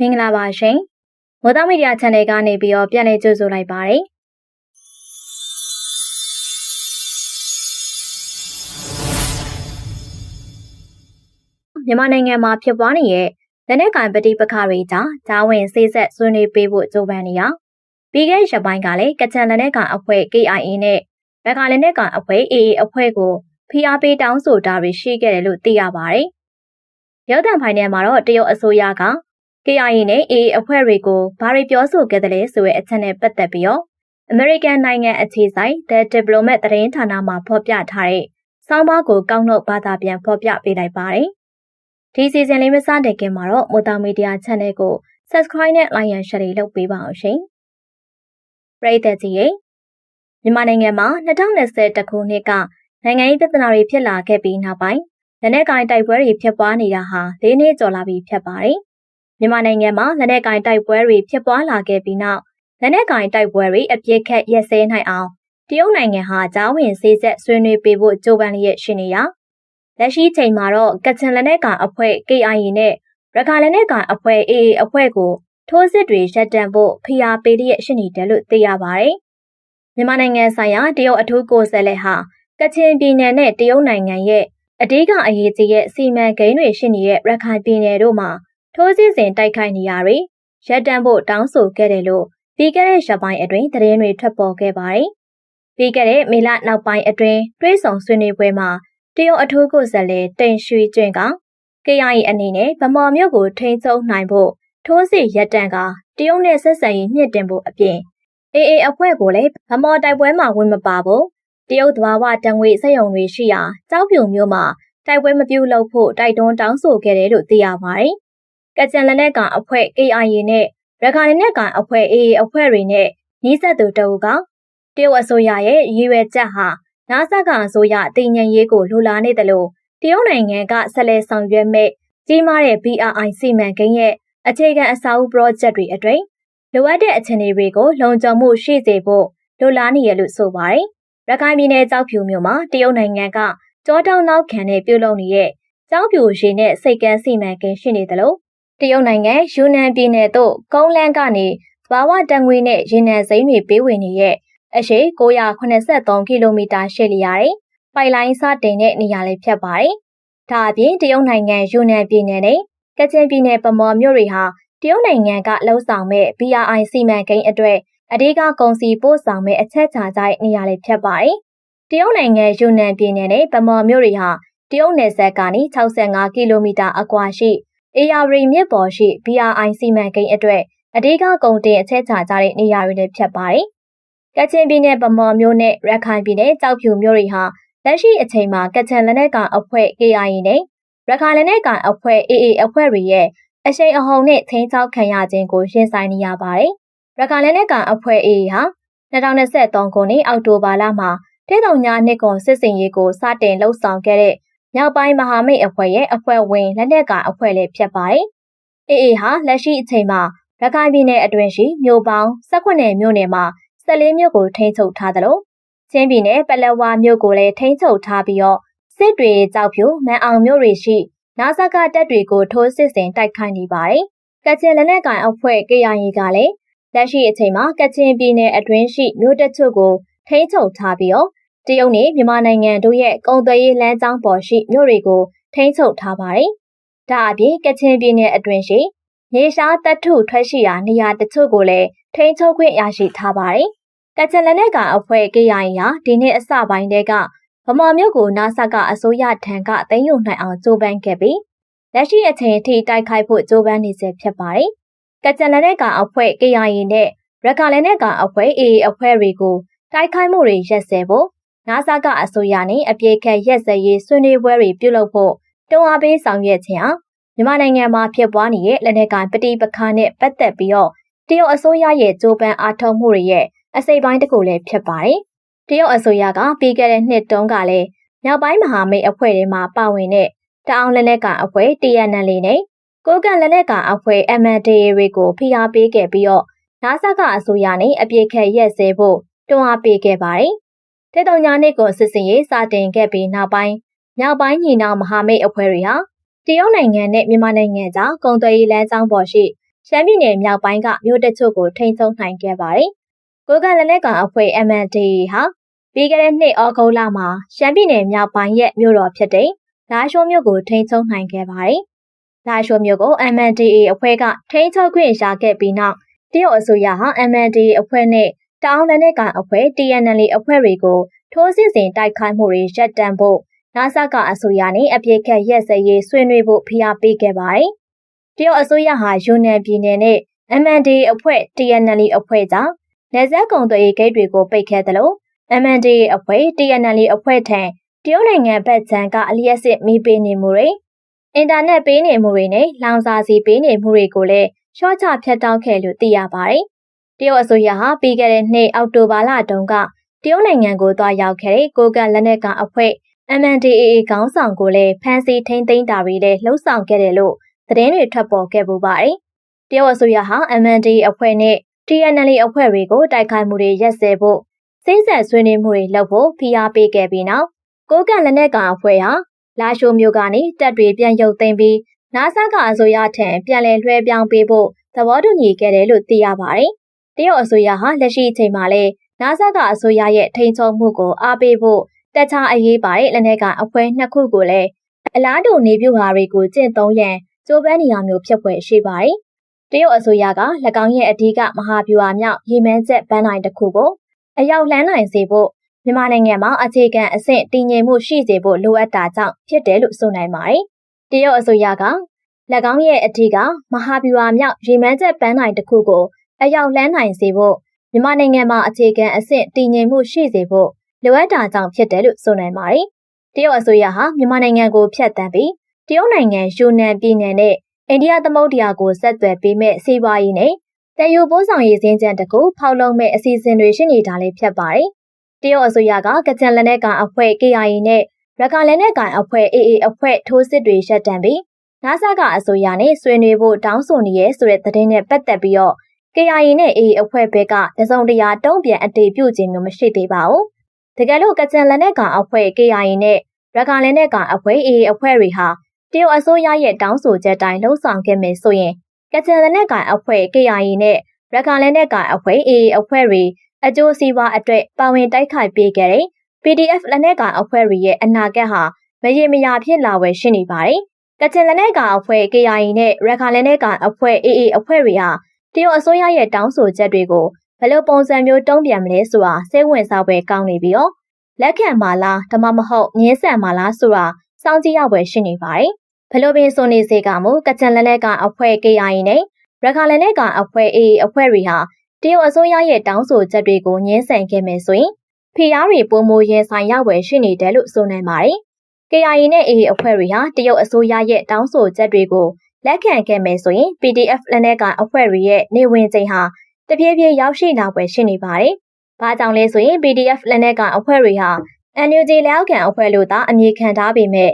မင်္ဂလာပါရှင်မော်တော်မီဒီယာ channel ကနေပြီးတော့ပြန်လည်ကြိုဆိုလိုက်ပါတယ်မြန်မာနိုင်ငံမှာဖြစ်ပွားနေတဲ့လက်နက်ကင်ပဋိပက္ခတွေကြောင့်ဂျာဝင်ဆေးဆက်ဆွေးနွေးပေးဖို့ကြိုးပမ်းနေရပြီးခဲ့တဲ့ရက်ပိုင်းကလည်းကချန်လက်နက်ကင်အဖွဲ့ KIA နဲ့ဘက်ကလက်နက်ကင်အဖွဲ့ AA အဖွဲ့ကိုဖိအားပေးတောင်းဆိုတာတွေရှိခဲ့တယ်လို့သိရပါတယ်ရုပ်သံဖိုင်ထဲမှာတော့တရုတ်အစိုးရက KIA နဲ့ AA အဖွဲ့တွေကိုဘာတွေပြောဆိုခဲ့တယ်လဲဆိုတဲ့အချက်နဲ့ပတ်သက်ပြီးတော့ American နိုင်ငံအခြေစိုက် The Diplomat သတင်းဌာနမှဖော်ပြထားတဲ့စောင်းပါးကိုကောက်နှုတ်ဘာသာပြန်ဖော်ပြပေးလိုက်ပါတယ်။ဒီစီစဉ်လေးမစတဲ့ခင်မှာတော့မိုတာမီဒီယာ channel ကို subscribe နဲ့ like ရန် share လုပ်ပေးပါအောင်ရှင်။ပရိသတ်ကြီးရေမြန်မာနိုင်ငံမှာ2020ခုနှစ်ကနိုင်ငံရေးပြဿနာတွေဖြစ်လာခဲ့ပြီးနောက်ပိုင်းလက်နက်ကိုင်တိုက်ပွဲတွေဖြစ်ပွားနေတာဟာ၄နှစ်ကျော်လာပြီဖြစ်ပါတယ်။ မြန်မာနိုင်ငံမှာလက်နက်ကင်တိုက်ပွဲတွေဖြစ်ပွားလာခဲ့ပြီးနောက်လက်နက်ကင်တိုက်ပွဲတွေအပြစ်ခတ်ရက်စဲနိုင်အောင်တရုတ်နိုင်ငံဟာကြားဝင်စေးဆက်ဆွေးနွေးပေးဖို့ကြိုးပမ်းလျက်ရှိနေရလက်ရှိချိန်မှာတော့ကချင်လက်နက်ကင်အဖွဲ့ KIA နဲ့ရခိုင်လက်နက်ကင်အဖွဲ့ AA အဖွဲ့ကိုထိုးစစ်တွေရပ်တန့်ဖို့ဖိအားပေးလျက်ရှိနေတယ်လို့သိရပါတယ်။မြန်မာနိုင်ငံဆိုင်ရာတရုတ်အထူးကိုယ်စားလှယ်ဟာကချင်ပြည်နယ်နဲ့တရုတ်နိုင်ငံရဲ့အဓိကအရေးကြီးတဲ့စီမံကိန်းတွေရှိနေတဲ့ရခိုင်ပြည်နယ်တို့မှာ ထိုးစစ်ဆင်တိုက်ခိုက်နေရတွေရပ်တန့်ဖို့တောင်းဆိုခဲ့တယ်လို့ပြီးခဲ့တဲ့ရက်ပိုင်းအတွင်းသတင်းတွေထွက်ပေါ်ခဲ့ပါတယ်။ပြီးခဲ့တဲ့မေလနောက်ပိုင်းအတွင်းတွဲဆောင်ဆွေးနွေးပွဲမှာတရုတ်အထူးကိုယ်စားလှယ်တိန်ရွှေကျွန်းက KIA အနေနဲ့ဗမာမြို့ကိုထိန်းချုပ်နိုင်ဖို့ထိုးစစ်ရပ်တန့်ကတရုတ်နဲ့ဆက်ဆံရေးမြင့်တင်ဖို့အပြင် AA အဖွဲ့ကိုလည်းဗမာတိုက်ပွဲမှာဝင်မပါဖို့တရုတ်သဘာဝတံငွေစက်ရုံတွေရှိရာကြောက်ဖြူမြို့မှာတိုက်ပွဲမပြုလုပ်ဖို့တိုက်တွန်းတောင်းဆိုခဲ့တယ်လို့သိရပါတယ်။ ကကြံလက်နက်ကန်အဖွဲ့ KIA နဲ့ရခိုင်လက်နက်ကန်အဖွဲ့ AA အဖွဲ့တွေနဲ့နှီးဆက်သူတအုပ်ကတရုတ်အစိုးရရဲ့ရည်ရွယ်ချက်ဟာနာဆကအစိုးရတည်ငြိမ်ရေးကိုလိုလားနေတယ်လို့တရုတ်နိုင်ငံကဆက်လက်ဆောင်ရွက်မဲ့ကြီးမားတဲ့ BRI စီမံကိန်းရဲ့အခြေခံအစာအုပ် project တွေအတွင်းလိုအပ်တဲ့အခြေအနေတွေကိုလုံခြုံမှုရှိစေဖို့လိုလားနေရလို့ဆိုပါတယ်။ရခိုင်ပြည်နယ်ကြောက်ဖြူမြို့မှာတရုတ်နိုင်ငံကကြောတောင်းနောက်ခံနဲ့ပြုလုပ်နေတဲ့ကြောက်ဖြူရေနဲ့စိတ်ကန်းစီမံကိန်းရှိနေတယ်လို့ တရုတ်နိုင်ငံယူနန်ပြည်နယ်သို့ကုန်းလန်းကနေဘာဝတံငွေနဲ့ရေနံစိမ်းတွေပေးဝင်နေရဲ့အရှိ983ကီလိုမီတာရှည်လျားတဲ့ပိုက်လိုင်းစတင်တဲ့နေရာလေးဖြစ်ပါတယ်။ဒါအပြင်တရုတ်နိုင်ငံယူနန်ပြည်နယ်နဲ့ကချင်ပြည်နယ်ပမော်မြို့တွေဟာတရုတ်နိုင်ငံကလှုပ်ဆောင်မဲ့ BRI စီမံကိန်းအတွက်အဓိကကုန်စည်ပို့ဆောင်မဲ့အချက်ချာကြိုက်နေရာလေးဖြစ်ပါတယ်။တရုတ်နိုင်ငံယူနန်ပြည်နယ်နဲ့ပမော်မြို့တွေဟာတရုတ်နယ်စပ်ကနေ65ကီလိုမီတာအကွာရှိ အေယာရီမြစ်ပေါ်ရှိ BRI စီမံကိန်းအတွက်အဓိကကုန်တင်အချက်ချကြတဲ့နေရာတွေလည်းဖြစ်ပါတယ်။ကချင်ပြည်နယ်ဗမော်မြို့နဲ့ရခိုင်ပြည်နယ်ကြောက်ဖြူမြို့တွေဟာလက်ရှိအချိန်မှာကချင်လက်နက်ကောင်အဖွဲ့ KIA နဲ့ရခိုင်လက်နက်ကောင်အဖွဲ့ AA အဖွဲ့တွေရဲ့အရှိန်အဟုန်နဲ့ထိန်းချောက်ခံရခြင်းကိုရင်ဆိုင်နေရပါတယ်။ရခိုင်လက်နက်ကောင်အဖွဲ့ AA ဟာ2023ခုနှစ်အောက်တိုဘာလမှာတဲတုံညာနှစ်ကွန်စစ်စင်ရေးကိုစတင်လှုပ်ဆောင်ခဲ့တဲ့ မြောက်ပိုင်းမဟာမိတ်အဖွဲ့ရဲ့အဖွဲ့ဝင်လက်နက်ကအဖွဲ့လည်းဖြစ်ပါတယ်။ AA ဟာလက်ရှိအချိန်မှာရခိုင်ပြည်နယ်အတွင်းရှိမြို့ပေါင်း18မြို့နယ်မှာ14မြို့ကိုထိန်းချုပ်ထားသလိုချင်းပြည်နယ်ပလက်ဝမြို့ကိုလည်းထိန်းချုပ်ထားပြီးတော့စစ်တွေကြောက်ဖြူမန်အောင်မြို့တွေရှိနာဆကတပ်တွေကိုထိုးစစ်ဆင်တိုက်ခိုက်နေပါတယ်။ကချင်လက်နက်ကိုင်အဖွဲ့ KIA ကလည်းလက်ရှိအချိန်မှာကချင်ပြည်နယ်အတွင်းရှိမြို့တချို့ကိုထိန်းချုပ်ထားပြီးတော့ တရုတ်နဲ့မြန်မာနိုင်ငံတို့ရဲ့ကုန်သွယ်ရေးလမ်းကြောင်းပေါ်ရှိမြို့တွေကိုထိန်းချုပ်ထားပါတယ်။ဒါအပြင်ကချင်ပြည်နယ်အတွင်းရှိမြေရှားတပ်ထုထွက်ရှိရာနေရာတချို့ကိုလည်းထိန်းချုပ်ခွင့်ရရှိထားပါတယ်။ကချင်လက်နက်ကအဖွဲ့ KIA ဟာဒီနှစ်အစပိုင်းတည်းကဗမာမြို့ကိုနာဆကအစိုးရထံကသိမ်းယူနိုင်အောင်ကြိုးပမ်းခဲ့ပြီးလက်ရှိအချိန်အထိတိုက်ခိုက်ဖို့ကြိုးပမ်းနေစေဖြစ်ပါတယ်။ကချင်လက်နက်ကအဖွဲ့ KIA နဲ့ရခိုင်လက်နက်ကအဖွဲ့ AA အဖွဲ့တွေကိုတိုက်ခိုက်မှုတွေရက်စဲဖို့ နာဆာကအစိုးရနဲ့အပြေခက်ရက်စက်ရေးဆွေးနွေးပွဲတွေပြုလုပ်ဖို့တွန်းအားပေးဆောင်ရွက်ခြင်းဟာမြန်မာနိုင်ငံမှာဖြစ်ပွားနေတဲ့လက်နက်ကိုင်ပဋိပက္ခနဲ့ပတ်သက်ပြီးတော့တရုတ်အစိုးရရဲ့ကြိုးပမ်းအားထုတ်မှုတွေရဲ့အစိပ်ပိုင်းတစ်ခုလည်းဖြစ်ပါတယ်။တရုတ်အစိုးရကပြီးခဲ့တဲ့နှစ်တုန်းကလည်းမြောက်ပိုင်းမဟာမိတ်အဖွဲ့တွေမှာပါဝင်တဲ့တအောင်လက်နက်ကအဖွဲ့ TNL နဲ့ကိုကန့်လက်နက်ကအဖွဲ့ MNDAA တွေကိုဖိအားပေးခဲ့ပြီးတော့နာဆာကအစိုးရနဲ့အပြေခက်ရက်စဲဖို့တွန်းအားပေးခဲ့ပါတယ်။ တေတုံညာနှစ်ကိုစစ်စင်ရေးစတင်ခဲ့ပြီးနောက်ပိုင်းမြောက်ပိုင်းညီနောင်မဟာမိတ်အဖွဲ့တွေဟာတရုတ်နိုင်ငံနဲ့မြန်မာနိုင်ငံကြားကုန်သွယ်ရေးလမ်းကြောင်းပေါ်ရှိရှမ်းပြည်နယ်မြောက်ပိုင်းကမြို့တချို့ကိုထိန်းချုပ်နိုင်ခဲ့ပါတယ်။ကိုကလက်နက်ကောင်အဖွဲ့ MNDAA ဟာပြီးခဲ့တဲ့နှစ်ဩဂုတ်လမှာရှမ်းပြည်နယ်မြောက်ပိုင်းရဲ့မြို့တော်ဖြစ်တဲ့လာရှိုးမြို့ကိုထိန်းချုပ်နိုင်ခဲ့ပါတယ်။လာရှိုးမြို့ကို MNDAA အဖွဲ့ကထိန်းချုပ်ခွင့်ရခဲ့ပြီးနောက်တရုတ်အစိုးရဟာ MNDAA အဖွဲ့နဲ့ တောင်လက်နက်ကောင်အဖွဲ့ TNL အဖွဲ့တွေကို ထိုးစစ်ဆင်တိုက်ခိုက်မှုတွေရပ်တန့်ဖို့နာဆာကအစိုးရနဲ့အပြစ်ခတ်ရက်စဲရေးဆွေးနွေးဖို့ဖိအားပေးခဲ့ပါတယ်။တရုတ်အစိုးရဟာယူနန်ပြည်နယ်နဲ့ MNDAA အဖွဲ့ TNL အဖွဲ့ကြောင့်နေဆက်ကုံသွေးဂိတ်တွေကိုပိတ်ခဲ့တယ်လို့ MNDAA အဖွဲ့ TNL အဖွဲ့ထံတရုတ်နိုင်ငံဘက်ခြမ်းကအလျက်စစ်မိပေးနေမှုတွေအင်တာနက်ပေးနေမှုတွေနဲ့လောင်စာစီပေးနေမှုတွေကိုလည်းရှော့ချဖြတ်တောက်ခဲ့လို့သိရပါတယ်။ တရုတ်အစိုးရဟာပြီးခဲ့တဲ့နှစ်အောက်တိုဘာလတုန်းကတရုတ်နိုင်ငံကိုသွားရောက်ခဲ့တဲ့ကိုကလက်နက်ကအဖွဲ့ MNDAA ခေါင်းဆောင်ကိုလည်းဖမ်းဆီးထိန်းသိမ်းတာတွေလည်းလှုံ့ဆော်ခဲ့တယ်လို့သတင်းတွေထွက်ပေါ်ခဲ့ပူပါတယ်။တရုတ်အစိုးရဟာ MNDAA အဖွဲ့နဲ့ TNL အဖွဲ့တွေကိုတိုက်ခိုက်မှုတွေရက်စဲဖို့စိမ့်ဆက်ဆွေးနွေးမှုတွေလုပ်ဖို့ဖိအားပေးခဲ့ပြီးနောက်ကိုကလက်နက်ကအဖွဲ့ဟာလာရှိုးမြို့ကနေတပ်တွေပြန်ရုပ်သိမ်းပြီးနာဆာကအစိုးရထံပြန်လည်လွှဲပြောင်းပေးဖို့သဘောတူညီခဲ့တယ်လို့သိရပါတယ်။ တရုတ်အစိုးရဟာလက်ရှိအချိန်မှာလည်းနာဆာကအစိုးရရဲ့ထိန်းချုပ်မှုကိုအားပေးဖို့တခြားအရေးပါတဲ့လက်နက်ကအဖွဲ့နှစ်ခုကိုလည်းအလားတူနေပြုဟာတွေကိုကျင့်သုံးရန်ကြိုးပမ်းနေရမျိုးဖြစ်ဖွယ်ရှိပါတယ်။တရုတ်အစိုးရက၎င်းရဲ့အဓိကမဟာဗျူဟာမြောက်ရေမန်းချက်ပန်းနိုင်တစ်ခုကိုအရောက်လှမ်းနိုင်စေဖို့မြန်မာနိုင်ငံမှာအခြေခံအဆင့်တည်ငြိမ်မှုရှိစေဖို့လိုအပ်တာကြောင့်ဖြစ်တယ်လို့ဆိုနိုင်ပါတယ်။တရုတ်အစိုးရက၎င်းရဲ့အထက်ကမဟာဗျူဟာမြောက်ရေမန်းချက်ပန်းနိုင်တစ်ခုကို အရောက်လှမ်းနိုင်စေဖို့မြန်မာနိုင်ငံမှာအခြေခံအဆင့်တည်ငြိမ်မှုရှိစေဖို့လိုအပ်တာကြောင့်ဖြစ်တယ်လို့ဆိုနိုင်ပါတယ်။တရုတ်အစိုးရဟာမြန်မာနိုင်ငံကိုဖျက်ဆီးပြီးတရုတ်နိုင်ငံယူနန်ပြည်နယ်နဲ့အိန္ဒိယသမုဒ္ဒရာကိုဆက်သွယ်ပေးမဲ့စီးပွားရေးနဲ့တည်ယူပို့ဆောင်ရေးစင်းကြံတကူဖောက်လုံးမဲ့အစီအစဉ်တွေရှိနေတာလည်းဖြစ်ပါတယ်။တရုတ်အစိုးရကကကြံလက်နက်ကန်အဖွဲ့ KIA နဲ့ရကလက်နက်ကန်အဖွဲ့ AA အဖွဲ့ထိုးစစ်တွေရပ်တန့်ပြီးနာဆာကအစိုးရနဲ့ဆွေးနွေးဖို့တောင်းဆိုနေရဲဆိုတဲ့သတင်းနဲ့ပတ်သက်ပြီးတော့ KIA နဲ့ AA အဖွဲ့ဘက်ကတစုံတရာတုံ့ပြန်အတေပြုခြင်းမျိုးမရှိသေးပါဘူး။တကယ်လို့ကကြံလက်နက်ကန်အဖွဲ့ KIA နဲ့ရကလက်နက်ကန်အဖွဲ့ AA အဖွဲ့တွေဟာတရုတ်အစိုးရရဲ့တောင်းဆိုချက်တိုင်းလှုံ့ဆော်ခဲ့မယ်ဆိုရင်ကချင်လက်နက်ကိုင်အဖွဲ့ KIA နဲ့ရခိုင်လက်နက်ကိုင်အဖွဲ့ AA အဖွဲ့တွေအကျိုးစီးပွားအတွက်ပါဝင်တိုက်ခိုက်ပေးခဲ့တဲ့ PDF လက်နက်ကိုင်အဖွဲ့တွေရဲ့အနာဂတ်ဟာမရေမရာဖြစ်လာဝယ်ရှိနေပါတယ်။ကချင်လက်နက်ကိုင်အဖွဲ့ KIA နဲ့ရခိုင်လက်နက်ကိုင်အဖွဲ့ AA အဖွဲ့တွေဟာ တရုတ်အစိုးရရဲ့တောင်းဆိုချက်တွေကိုဘယ်လိုပုံစံမျိုးတုံ့ပြန်မလဲဆိုတာစိတ်ဝင်စားပွဲကောင်းနေပြီးတော့လက်ခံပါလားဒါမှမဟုတ်ငင်းဆန်ပါလားဆိုတာစောင့်ကြည့်ရပွဲရှိနေပါတယ်။ဘယ်လိုပင်ဆိုနေစေကမူကချင်လက်နက်ကအဖွဲ့ KIA နဲ့ရခိုင်လက်နက်ကအဖွဲ့ AA အဖွဲ့တွေဟာတရုတ်အစိုးရရဲ့တောင်းဆိုချက်တွေကိုညှင်းဆန်ခဲ့မယ်ဆိုရင်ဖီအားတွေပုံမရင်ဆိုင်ရဝယ်ရှိနေတယ်လို့ဆိုနိုင်ပါတယ်။ KIA နဲ့ AA အဖွဲ့တွေဟာတရုတ်အစိုးရရဲ့တောင်းဆိုချက်တွေကို လက်ခံခဲ့မယ်ဆိုရင် PDF လက်နက်ကအဖွဲ့တွေရဲ့နေဝင်ချိန်ဟာတပြေးပြေးရောက်ရှိလာွယ်ရှိနေပါတယ်။ဘာကြောင့်လဲဆိုရင် PDF လက်နက်ကအဖွဲ့တွေဟာ NUG လက်အောက်ခံအဖွဲ့လို့သာအမည်ခံထားပေမဲ့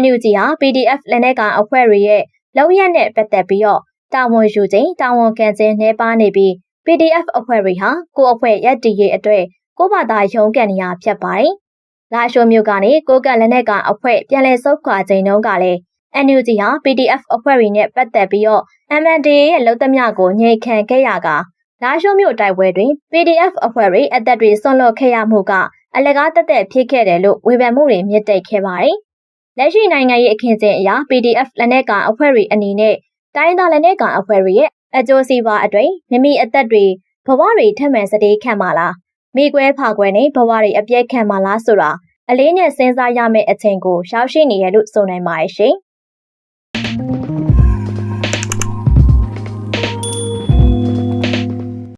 NUG ဟာ PDF လက်နက်ကအဖွဲ့တွေရဲ့လောက်ရက်နဲ့ပတ်သက်ပြီးတော့တာဝန်ယူခြင်းတာဝန်ခံခြင်းနှဲပါနေပြီး PDF အဖွဲ့တွေဟာကိုအဖွဲ့ရက်တီရေးအတွက်ကိုဘာသာရုံးကန်နေရဖြစ်ပါတယ်။လာရှိုမျိုးကနေကိုကလက်နက်ကအဖွဲ့ပြန်လည်ဆုတ်ခွာခြင်းတုန်းကလည်း NUG ဟာ PDF အဖွဲ့တွေနဲ့ပတ်သက်ပြီးတော့ MNDAA ရဲ့လုံသမျှကိုညှိခံခဲ့ရကလာရှိုမျိုးတိုက်ပွဲတွင် PDF အဖွဲ့တွေအသက်တွေဆွန့်လွတ်ခဲ့ရမှုကအလကားတက်တက်ဖြစ်ခဲ့တယ်လို့ဝေဖန်မှုတွေမြင့်တက်ခဲ့ပါတယ်။လက်ရှိနိုင်ငံရေးအခင်းကျင်းအရာ PDF လက်နက်ကအဖွဲ့တွေအနေနဲ့တိုင်းသားလက်နက်ကောင်အဖွဲ့တွေရဲ့အကျိုးစီးပွားအတွေ့မိမိအသက်တွေဘဝတွေထက်မှန်စတေးခံပါလားမိကွဲဖာကွဲနဲ့ဘဝတွေအပြည့်ခံပါလားဆိုတာအလေးနဲ့စဉ်းစားရမယ့်အချိန်ကိုရောက်ရှိနေရလို့ဆိုနိုင်ပါရဲ့ရှင် Thank you.